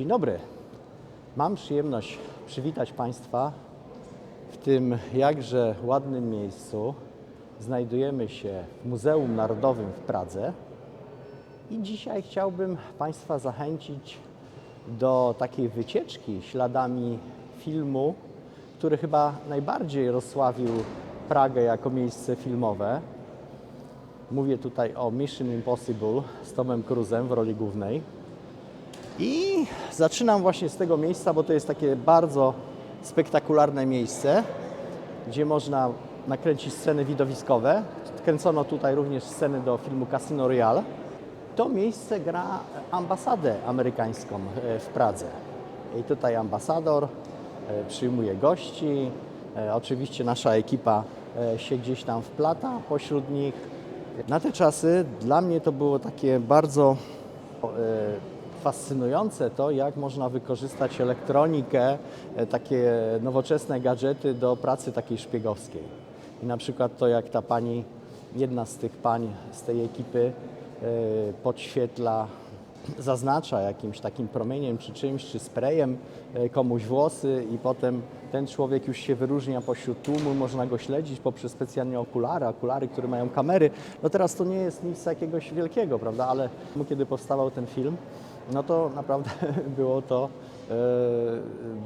Dzień dobry. Mam przyjemność przywitać Państwa w tym jakże ładnym miejscu. Znajdujemy się w Muzeum Narodowym w Pradze i dzisiaj chciałbym Państwa zachęcić do takiej wycieczki śladami filmu, który chyba najbardziej rozsławił Pragę jako miejsce filmowe. Mówię tutaj o Mission Impossible z Tomem Cruzem w roli głównej. I zaczynam właśnie z tego miejsca, bo to jest takie bardzo spektakularne miejsce, gdzie można nakręcić sceny widowiskowe. Kręcono tutaj również sceny do filmu Casino Royale. To miejsce gra ambasadę amerykańską e, w Pradze. I tutaj ambasador e, przyjmuje gości. E, Oczywiście nasza ekipa się gdzieś tam wplata pośród nich. Na te czasy dla mnie to było takie bardzo fascynujące to, jak można wykorzystać elektronikę, e, takie nowoczesne gadżety do pracy takiej szpiegowskiej. I na przykład to, jak ta pani, jedna z tych pań z tej ekipy e, podświetla, zaznacza jakimś takim promieniem czy czymś, czy sprayem e, komuś włosy i potem ten człowiek już się wyróżnia pośród tłumu, można go śledzić poprzez specjalnie okulary, okulary, które mają kamery. No teraz to nie jest nic jakiegoś wielkiego, prawda, ale kiedy powstawał ten film, no to naprawdę było to e,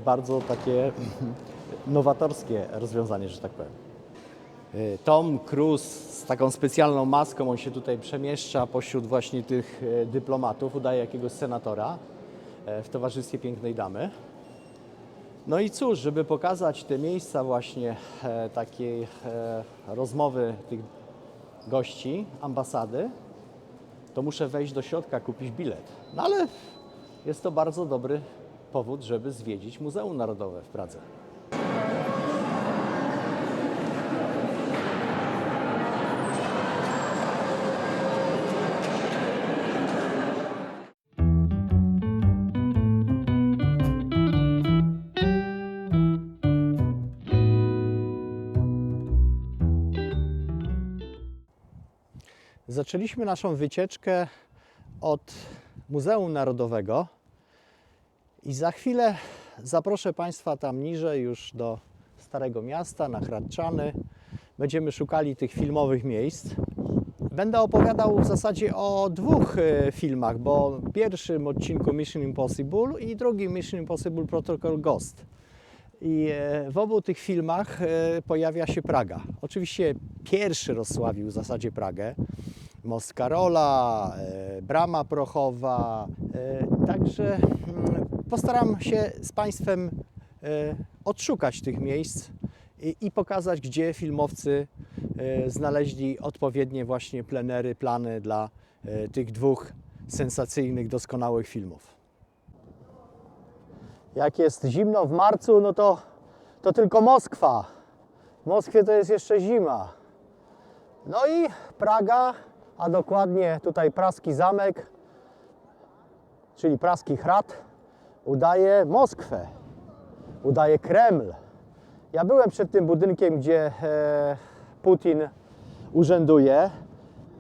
bardzo takie nowatorskie rozwiązanie, że tak powiem. E, Tom Cruise z taką specjalną maską, on się tutaj przemieszcza pośród właśnie tych e, dyplomatów, udaje jakiegoś senatora w towarzystwie pięknej damy. No i cóż, żeby pokazać te miejsca właśnie takiej rozmowy tych gości, ambasady, to muszę wejść do środka, kupić bilet. No ale jest to bardzo dobry powód, żeby zwiedzić Muzeum Narodowe w Pradze. Zaczęliśmy naszą wycieczkę od Muzeum Narodowego i za chwilę zaproszę Państwa tam niżej już do Starego Miasta, na Hradczany. Będziemy szukali tych filmowych miejsc. Będę opowiadał w zasadzie o dwóch e, filmach, bo pierwszym odcinku Mission Impossible i drugim Mission Impossible Protocol Ghost. I e, w obu tych filmach e, pojawia się Praga. Oczywiście pierwszy rozsławił w zasadzie Pragę. Most Karola, e, Brama Prochowa. e, Także mm, postaram się z Państwem e, odszukać tych miejsc i, pokazać, gdzie filmowcy znaleźli odpowiednie właśnie plenery, plany dla tych dwóch sensacyjnych, doskonałych filmów. Jak jest zimno w marcu, no to, to tylko Moskwa. W Moskwie to jest jeszcze zima. No i Praga, a dokładnie tutaj praski zamek, czyli praski hrad, udaje Moskwę, udaje Kreml. Ja byłem przed tym budynkiem, gdzie e, Putin urzęduje,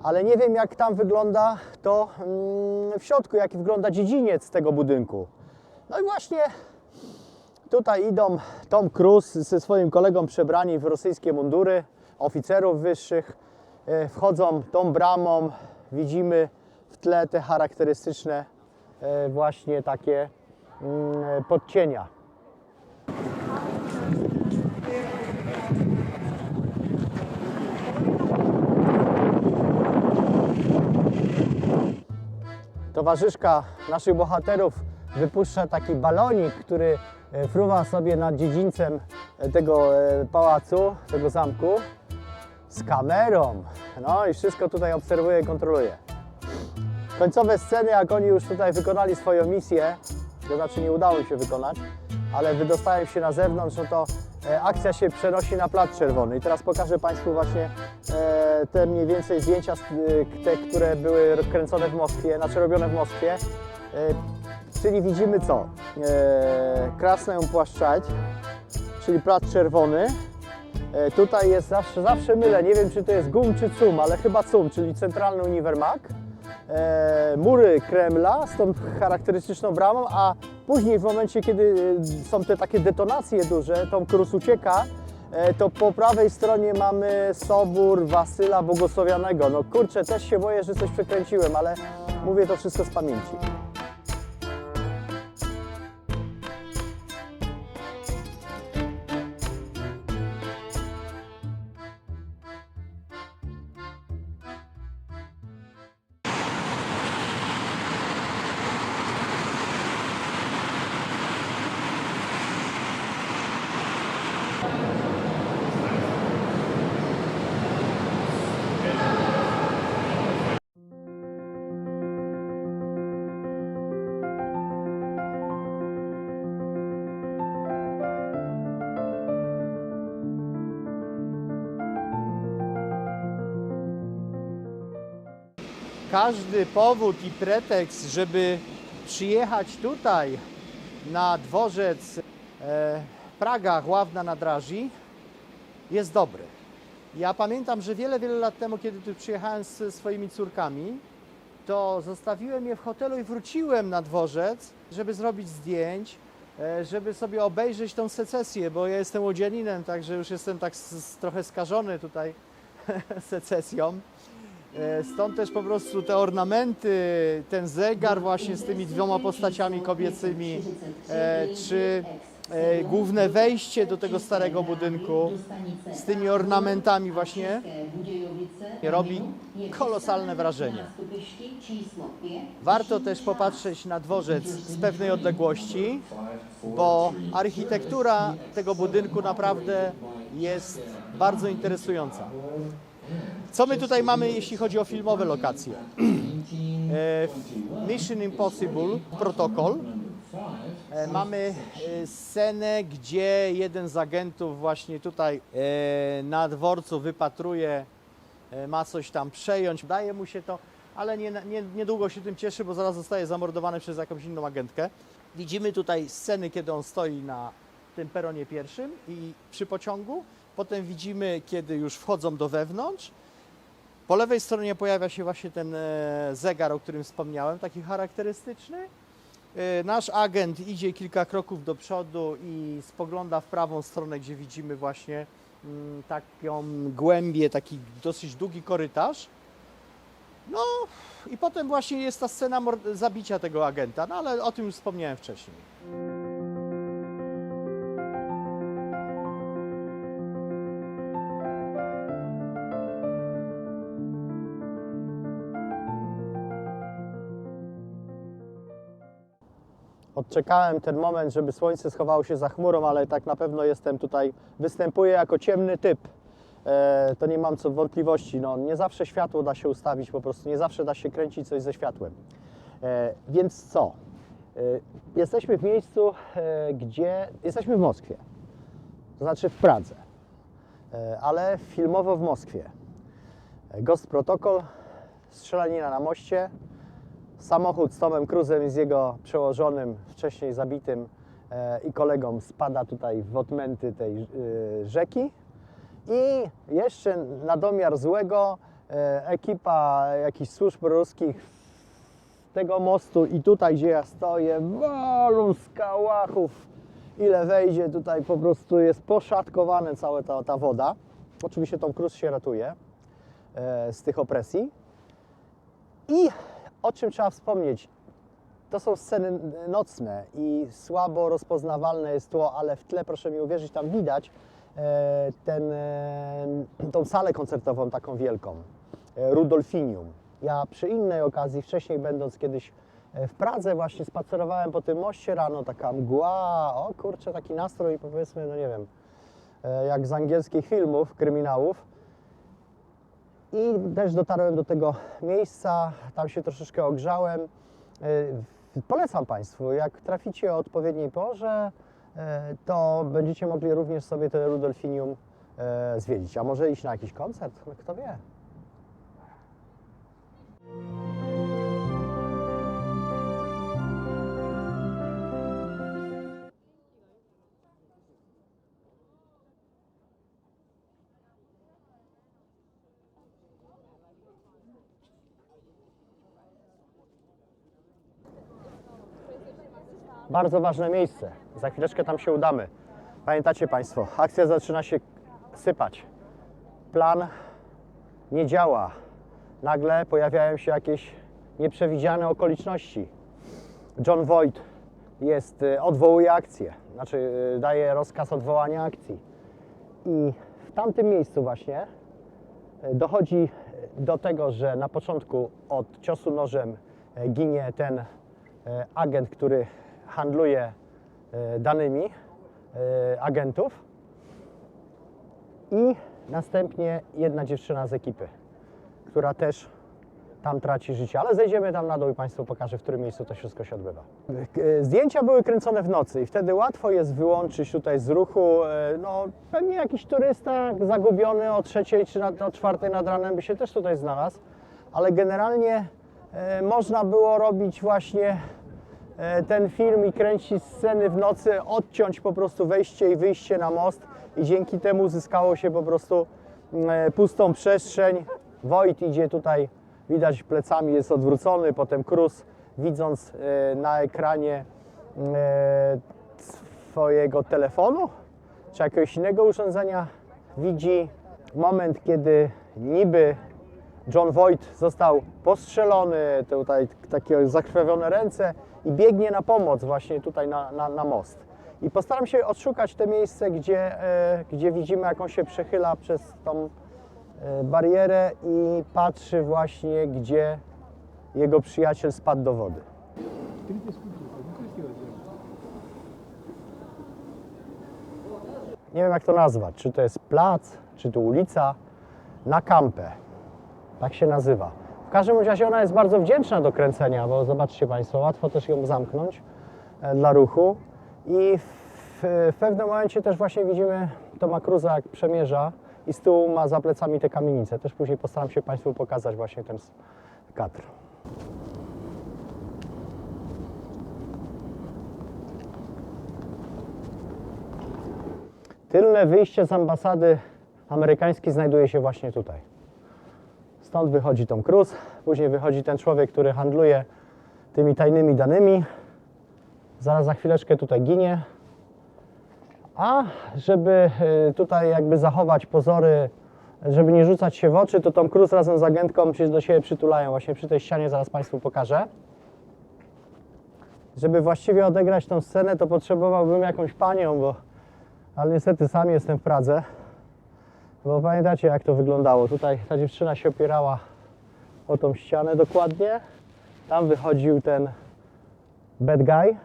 ale nie wiem jak tam wygląda to mm, w środku, jaki wygląda dziedziniec tego budynku. No i właśnie tutaj idą Tom Cruise ze swoim kolegą przebrani w rosyjskie mundury, oficerów wyższych. E, Wchodzą tą bramą, widzimy w tle te charakterystyczne e, właśnie takie mm, podcienia. Towarzyszka naszych bohaterów wypuszcza taki balonik, który e, fruwa sobie nad dziedzińcem e, tego e, pałacu, tego zamku z kamerą. No i wszystko tutaj obserwuje i kontroluje. Końcowe sceny, jak oni już tutaj wykonali swoją misję, to znaczy nie udało im się wykonać, ale wydostają się na zewnątrz, no to e, akcja się przenosi na Plac Czerwony. I teraz pokażę Państwu właśnie e, te mniej więcej zdjęcia, e, te, które były kręcone w Moskwie, znaczy robione w Moskwie. Czyli widzimy co? Krasną Płaszczać, czyli Plac Czerwony. E, Tutaj jest zawsze, zawsze mylę, nie wiem czy to jest GUM czy CUM, ale chyba CUM, czyli Centralny Uniwermag. E, mury Kremla z tą charakterystyczną bramą, a Później w momencie, kiedy y, są te takie detonacje duże, Tom Cruise ucieka, e, to po prawej stronie mamy sobór Wasyla Błogosławionego. No kurczę, też się boję, że coś przekręciłem, ale mówię to wszystko z pamięci. Każdy powód i pretekst, żeby przyjechać tutaj na dworzec e, Praga Główna na Draży jest dobry. Ja pamiętam, że wiele, wiele lat temu, kiedy tu przyjechałem z swoimi córkami, to zostawiłem je w hotelu i wróciłem na dworzec, żeby zrobić zdjęć, e, żeby sobie obejrzeć tą secesję, bo ja jestem łodzianinem, także już jestem tak trochę skażony tutaj secesją. E, Stąd też po prostu te ornamenty, ten zegar właśnie z tymi dwoma postaciami kobiecymi, e, czy e, główne wejście do tego starego budynku z tymi ornamentami właśnie robi kolosalne wrażenie. Warto też popatrzeć na dworzec z pewnej odległości, bo architektura tego budynku naprawdę jest bardzo interesująca. Co my tutaj mamy, jeśli chodzi o filmowe lokacje? E, Mission Impossible, protokol. E, Mamy e, scenę, gdzie jeden z agentów właśnie tutaj na dworcu wypatruje, ma coś tam przejąć, daje mu się to, ale nie, nie, niedługo się tym cieszy, bo zaraz zostaje zamordowany przez jakąś inną agentkę. Widzimy tutaj sceny, kiedy on stoi na tym peronie pierwszym i przy pociągu. Potem widzimy, kiedy już wchodzą do wewnątrz. Po lewej stronie pojawia się właśnie ten e, zegar, o którym wspomniałem, taki charakterystyczny. E, Nasz agent idzie kilka kroków do przodu i spogląda w prawą stronę, gdzie widzimy właśnie mm, taką głębię, taki dosyć długi korytarz. No i potem właśnie jest ta scena zabicia tego agenta, no ale o tym już wspomniałem wcześniej. Odczekałem ten moment, żeby słońce schowało się za chmurą, ale tak na pewno jestem tutaj, występuję jako ciemny typ. E, to nie mam co wątpliwości. No, nie zawsze światło da się ustawić, po prostu nie zawsze da się kręcić coś ze światłem. E, więc co? E, jesteśmy w miejscu, e, gdzie jesteśmy w Moskwie, to znaczy w Pradze, e, ale filmowo w Moskwie. E, Ghost Protocol, strzelanina na moście, Samochód z Tomem Cruzem i z jego przełożonym, wcześniej zabitym e, i kolegą spada tutaj w odmęty tej e, rzeki. I jeszcze na domiar złego e, ekipa jakichś służb ruskich tego mostu i tutaj, gdzie ja stoję, walą z kałachów. Ile wejdzie, tutaj po prostu jest poszatkowane cała ta, ta woda. Oczywiście Tom Cruise się ratuje z tych opresji. I o czym trzeba wspomnieć? To są sceny nocne i słabo rozpoznawalne jest tło, ale w tle, proszę mi uwierzyć, tam widać e, ten, e, tą salę koncertową taką wielką, e, Rudolfinium. Ja przy innej okazji, wcześniej będąc kiedyś w Pradze, właśnie spacerowałem po tym moście rano, taka mgła, o kurczę, taki nastrój, powiedzmy, no nie wiem, jak z angielskich filmów, kryminałów. I też dotarłem do tego miejsca, tam się troszeczkę ogrzałem. Polecam Państwu, jak traficie o odpowiedniej porze, yy, to będziecie mogli również sobie te Rudolfinium yy, zwiedzić. A może iść na jakiś koncert, kto wie. Bardzo ważne miejsce. Za chwileczkę tam się udamy. Pamiętacie Państwo, akcja zaczyna się sypać. Plan nie działa. Nagle pojawiają się jakieś nieprzewidziane okoliczności. John Voight jest, y, odwołuje akcję, znaczy y, daje rozkaz odwołania akcji. I w tamtym miejscu właśnie y, dochodzi do tego, że na początku od ciosu nożem ginie ten agent, który handluje y, danymi y, agentów i następnie jedna dziewczyna z ekipy, która też tam traci życie. Ale zejdziemy tam na dół i Państwu pokażę, w którym miejscu to wszystko się odbywa. E, Zdjęcia były kręcone w nocy i wtedy łatwo jest wyłączyć tutaj z ruchu. e, No, pewnie jakiś turysta zagubiony o trzeciej czy o czwartej nad ranem by się też tutaj znalazł, ale generalnie e, można było robić właśnie e, ten film i kręcić sceny w nocy, odciąć po prostu wejście i wyjście na most i dzięki temu uzyskało się po prostu e, pustą przestrzeń. Wojt idzie tutaj, widać plecami jest odwrócony, potem Cruz widząc e, na ekranie e, swojego telefonu czy jakiegoś innego urządzenia widzi moment, kiedy niby John Voight został postrzelony, tutaj takie zakrwawione ręce i biegnie na pomoc właśnie tutaj na, na, na most. I postaram się odszukać te miejsce, gdzie, e, gdzie widzimy, jak on się przechyla przez tą e, barierę i patrzy właśnie, gdzie jego przyjaciel spadł do wody. Nie wiem, jak to nazwać. Czy to jest plac, czy to ulica na kampę. Tak się nazywa. Każdym razie ona jest bardzo wdzięczna do kręcenia, bo zobaczcie Państwo, łatwo też ją zamknąć e, dla ruchu. I w, w pewnym momencie też właśnie widzimy Toma Cruza, jak przemierza i z tyłu ma za plecami te kamienice. Też później postaram się Państwu pokazać właśnie ten kadr. Tylne wyjście z ambasady amerykańskiej znajduje się właśnie tutaj. Stąd wychodzi Tom Cruise, później wychodzi ten człowiek, który handluje tymi tajnymi danymi. Zaraz za chwileczkę tutaj ginie. A żeby y, tutaj jakby zachować pozory, żeby nie rzucać się w oczy, to Tom Cruise razem z agentką się do siebie przytulają. Właśnie przy tej ścianie zaraz Państwu pokażę. Żeby właściwie odegrać tą scenę, to potrzebowałbym jakąś panią, bo ale niestety sam jestem w Pradze. Bo pamiętacie jak to wyglądało? Tutaj ta dziewczyna się opierała o tą ścianę dokładnie. Tam wychodził ten bad guy.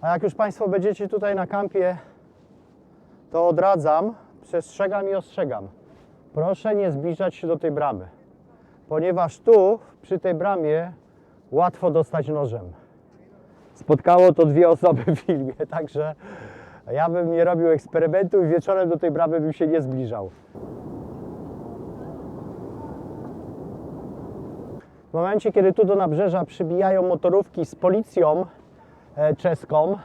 A jak już Państwo będziecie tutaj na kampie, to odradzam, przestrzegam i ostrzegam. Proszę nie zbliżać się do tej bramy, ponieważ tu, przy tej bramie, łatwo dostać nożem. Spotkało to dwie osoby w filmie, także ja bym nie robił eksperymentu i wieczorem do tej bramy bym się nie zbliżał. W momencie, kiedy tu do nabrzeża przybijają motorówki z policją e, czeską,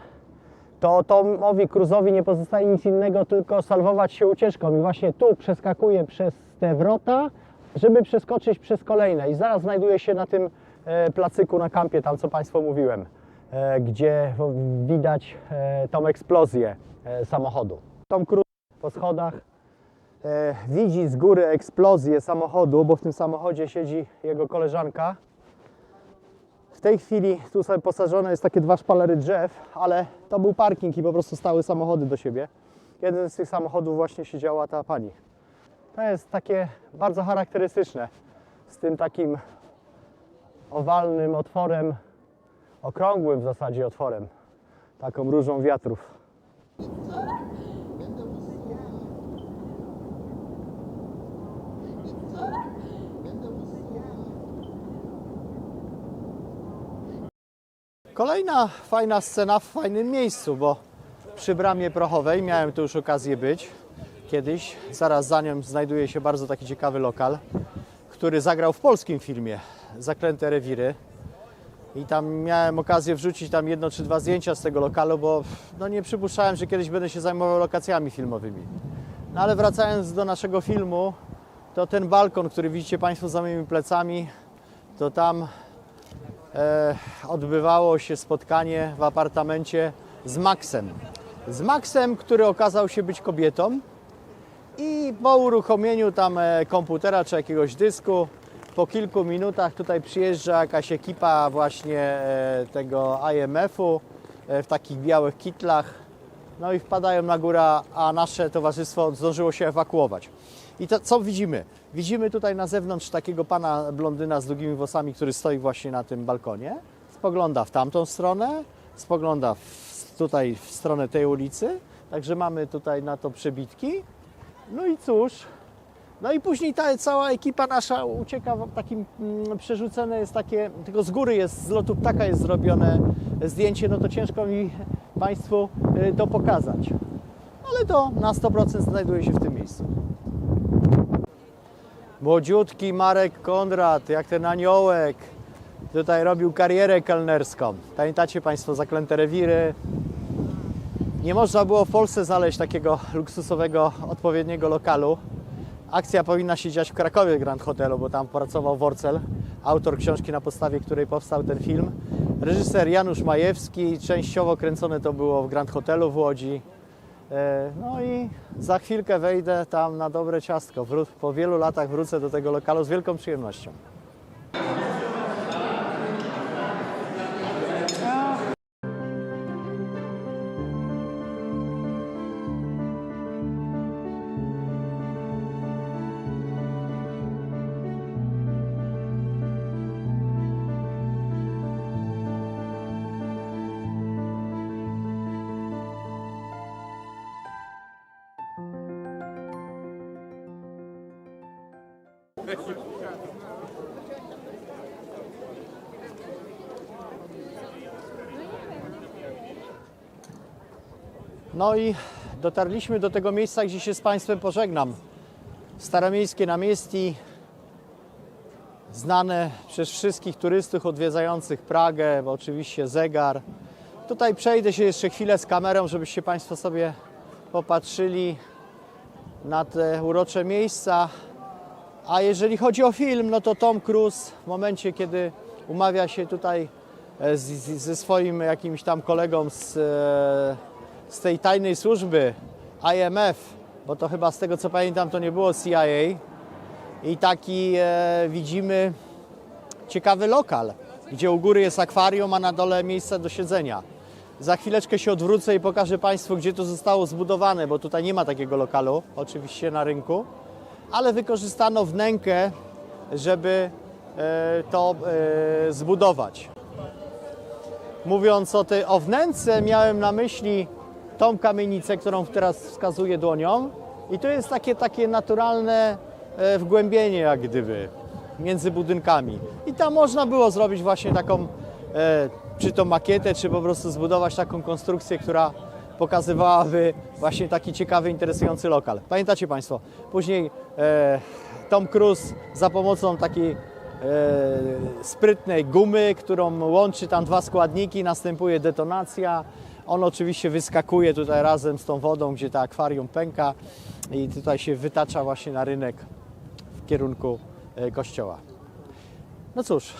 to Tomowi Cruzowi nie pozostaje nic innego, tylko salwować się ucieczką. I właśnie tu przeskakuje przez te wrota, żeby przeskoczyć przez kolejne. I zaraz znajduje się na tym e, placyku na kampie, tam co Państwu mówiłem, e, gdzie widać e, tą eksplozję samochodu. Tom Cruise po schodach widzi z góry eksplozję samochodu, bo w tym samochodzie siedzi jego koleżanka. W tej chwili tu sobie posażone jest takie dwa szpalery drzew, ale to był parking i po prostu stały samochody do siebie. Jeden z tych samochodów właśnie siedziała ta pani. To jest takie bardzo charakterystyczne z tym takim owalnym otworem, okrągłym w zasadzie otworem, taką różą wiatrów. Kolejna fajna scena w fajnym miejscu, bo przy bramie prochowej miałem tu już okazję być kiedyś. Zaraz za nią znajduje się bardzo taki ciekawy lokal, który zagrał w polskim filmie Zaklęte Rewiry. I tam miałem okazję wrzucić tam jedno czy dwa zdjęcia z tego lokalu, bo no nie przypuszczałem, że kiedyś będę się zajmował lokacjami filmowymi. No ale wracając do naszego filmu, to ten balkon, który widzicie Państwo za moimi plecami, to tam e, odbywało się spotkanie w apartamencie z Maxem. Z Maxem, który okazał się być kobietą i po uruchomieniu tam e, komputera czy jakiegoś dysku, po kilku minutach tutaj przyjeżdża jakaś ekipa właśnie e, tego IMF-u e, w takich białych kitlach. No i wpadają na górę, a nasze towarzystwo zdążyło się ewakuować. I to co widzimy? Widzimy tutaj na zewnątrz takiego pana blondyna z długimi włosami, który stoi właśnie na tym balkonie. Spogląda w tamtą stronę, spogląda w, tutaj w stronę tej ulicy. Także mamy tutaj na to przebitki. No i cóż, no i później ta cała ekipa nasza ucieka takim mm, przerzucone jest takie, tylko z góry jest, z lotu ptaka jest zrobione zdjęcie, no to ciężko mi Państwu y, to pokazać. Ale to na 100% znajduje się w tym miejscu. Młodziutki Marek Konrad, jak ten aniołek, tutaj robił karierę kelnerską. Pamiętacie Państwo zaklęte rewiry? Nie można było w Polsce znaleźć takiego luksusowego, odpowiedniego lokalu. Akcja powinna się dziać w Krakowie Grand Hotelu, bo tam pracował Worcel, autor książki, na podstawie której powstał ten film. Reżyser Janusz Majewski, częściowo kręcone to było w Grand Hotelu w Łodzi. E, No i za chwilkę wejdę tam na dobre ciastko. Po wielu latach wrócę do tego lokalu z wielką przyjemnością. No i dotarliśmy do tego miejsca, gdzie się z Państwem pożegnam. Staromiejskie Namiesti, znane przez wszystkich turystów odwiedzających Pragę, bo oczywiście zegar. Tutaj przejdę się jeszcze chwilę z kamerą, żebyście Państwo sobie popatrzyli na te urocze miejsca. A jeżeli chodzi o film, no to Tom Cruise w momencie, kiedy umawia się tutaj e, z, z, ze swoim jakimś tam kolegą z, e, z tej tajnej służby IMF, bo to chyba z tego co pamiętam to nie było CIA i taki e, widzimy ciekawy lokal, gdzie u góry jest akwarium, a na dole miejsce do siedzenia. Za chwileczkę się odwrócę i pokażę Państwu, gdzie to zostało zbudowane, bo tutaj nie ma takiego lokalu, oczywiście na rynku, ale wykorzystano wnękę, żeby e, to e, zbudować. Mówiąc o, tej, o wnęce, miałem na myśli tą kamienicę, którą teraz wskazuję dłonią. I to jest takie, takie naturalne e, wgłębienie, jak gdyby, między budynkami. I tam można było zrobić właśnie taką, e, czy to makietę, czy po prostu zbudować taką konstrukcję, która pokazywałaby właśnie taki ciekawy, interesujący lokal. Pamiętacie Państwo? Później e, Tom Cruise za pomocą takiej sprytnej gumy, którą łączy tam dwa składniki, następuje detonacja. On oczywiście wyskakuje tutaj razem z tą wodą, gdzie ta akwarium pęka i tutaj się wytacza właśnie na rynek w kierunku e, kościoła. No cóż,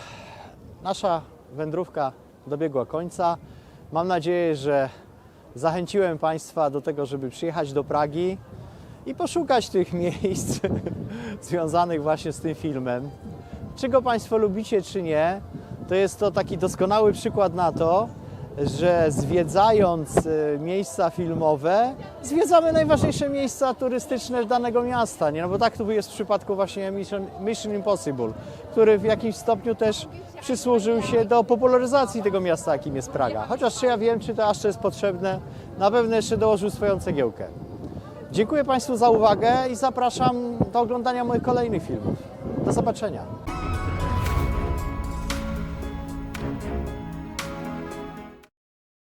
nasza wędrówka dobiegła końca. Mam nadzieję, że zachęciłem Państwa do tego, żeby przyjechać do Pragi i poszukać tych miejsc związanych właśnie z tym filmem. Czy go Państwo lubicie, czy nie, to jest to taki doskonały przykład na to, że zwiedzając e, miejsca filmowe, zwiedzamy najważniejsze miejsca turystyczne danego miasta, nie? No bo tak tu jest w przypadku właśnie Mission, Mission Impossible, który w jakimś stopniu też przysłużył się do popularyzacji tego miasta, jakim jest Praga. Chociaż czy ja wiem, czy to aż jest potrzebne, na pewno jeszcze dołożył swoją cegiełkę. Dziękuję Państwu za uwagę i zapraszam do oglądania moich kolejnych filmów. Do zobaczenia.